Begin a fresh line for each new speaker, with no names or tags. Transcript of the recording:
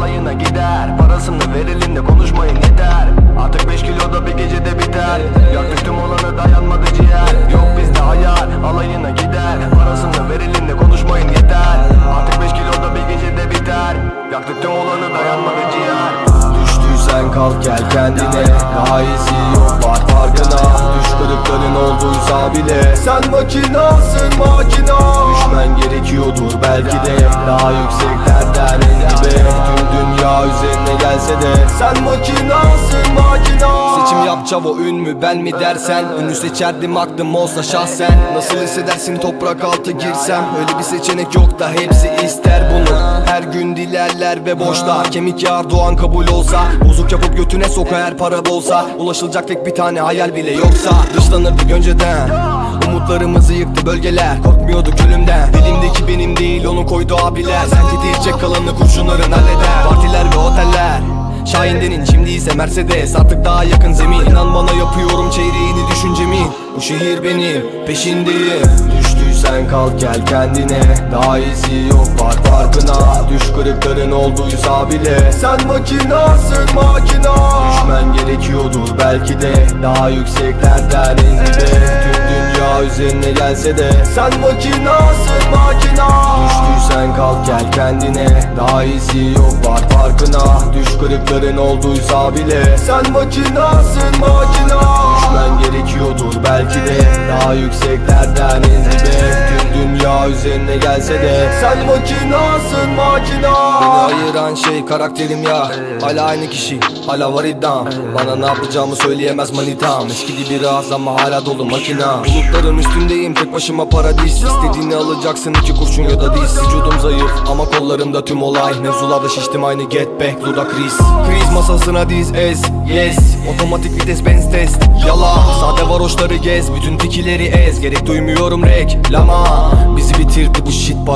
alayına gider. Parasını verelim de konuşmayın yeter. Artık 5 kilo da bir gecede biter. Yaktık tüm olanı dayanmadı ciğer. Yok bizde hayal alayına gider. Parasını verelim de konuşmayın yeter. Artık 5 kilo da bir gecede biter. Yaktık tüm olanı dayanmadı ciğer. Düştüysen kalk gel kendine. Daha iyisi yok var farkına. Düş kırıkların olduysa bile. Sen makinasın. makina belki de Daha yükseklerden en dibe Tüm dünya üzerine gelse de. Sen makinasın makina.
Seçim yap çavo ün mü ben mi dersen. Ünü seçerdim aklım olsa şahsen. Nasıl hissedersin toprak altı girsem? Öyle bir seçenek yok da hepsi ister bunu. Her gün dilerler ve boşlar Kemik yağar doğan kabul olsa. Bozuk yapıp götüne sok eğer para bolsa Ulaşılacak tek bir tane hayal bile yoksa. Dışlanırdık önceden Umutlarımızı yıktı bölgeler Korkmuyorduk ölümden Elimdeki benim değil onu koydu abiler. Sen titrecek kalanı kurşunların halleder. Partiler ve oteller. Şahindenin şimdi ise Mercedes. Artık daha yakın zemin. İnan bana yapıyorum çeyreğini düşüncemi Bu şehir benim peşindeyim
Düştüysen kalk gel kendine. Daha iyisi yok var farkına. Düş kırıkların olduysa bile. Sen makinasın makina. Düşmen gerekiyordur belki de. Daha yükseklerden en dibe Dünya üzerine gelse de. Sen makinasın makina. Düştüysen kalk gel kendine. Daha iyisi yok var farkına. Düş kırıkların olduysa bile. Sen makinasın makina. Düşmen gerekiyordur belki de. Daha yükseklerden en dibe Tüm dünya üzerine gelse de. Sen makinasın makina.
Beni ayıran şey karakterim ya. Hala aynı kişi hala var iddiam. Bana ne yapacağımı söyleyemez manitam. Eskidi biraz ama hala dolu makina. Bulutların üstündeyim tek başıma paradis. İstediğini alacaksın iki kurşun ya da diz. Vücudum zayıf ama kollarımda tüm olay. Mevzularda şiştim aynı get back dudak kriz Kriz masasına diz ez yes Otomatik vites benz test Yala Sade varoşları gez bütün tikileri ez. Gerek duymuyorum reklama Bizi bitirdi bu shit